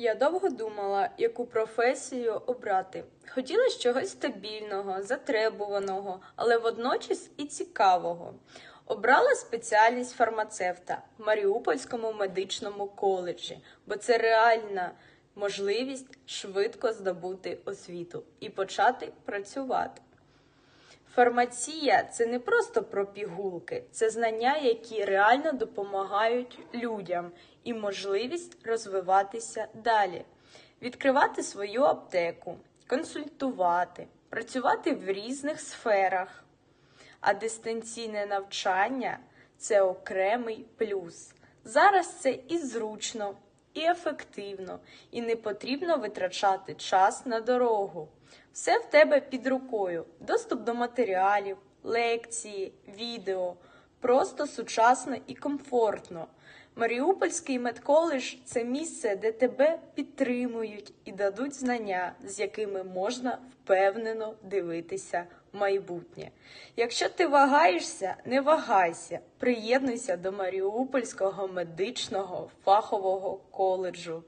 Я довго думала, яку професію обрати. Хотіла чогось стабільного, затребуваного, але водночас і цікавого. Обрала спеціальність фармацевта в Маріупольському медичному коледжі, бо це реальна можливість швидко здобути освіту і почати працювати. Фармація це не просто про пігулки, це знання, які реально допомагають людям і можливість розвиватися далі, відкривати свою аптеку, консультувати, працювати в різних сферах. А дистанційне навчання це окремий плюс. Зараз це і зручно, і ефективно, і не потрібно витрачати час на дорогу. Все в тебе під рукою, доступ до матеріалів, лекції, відео, просто сучасно і комфортно. Маріупольський медколедж – це місце, де тебе підтримують і дадуть знання, з якими можна впевнено дивитися майбутнє. Якщо ти вагаєшся, не вагайся, приєднуйся до Маріупольського медичного фахового коледжу.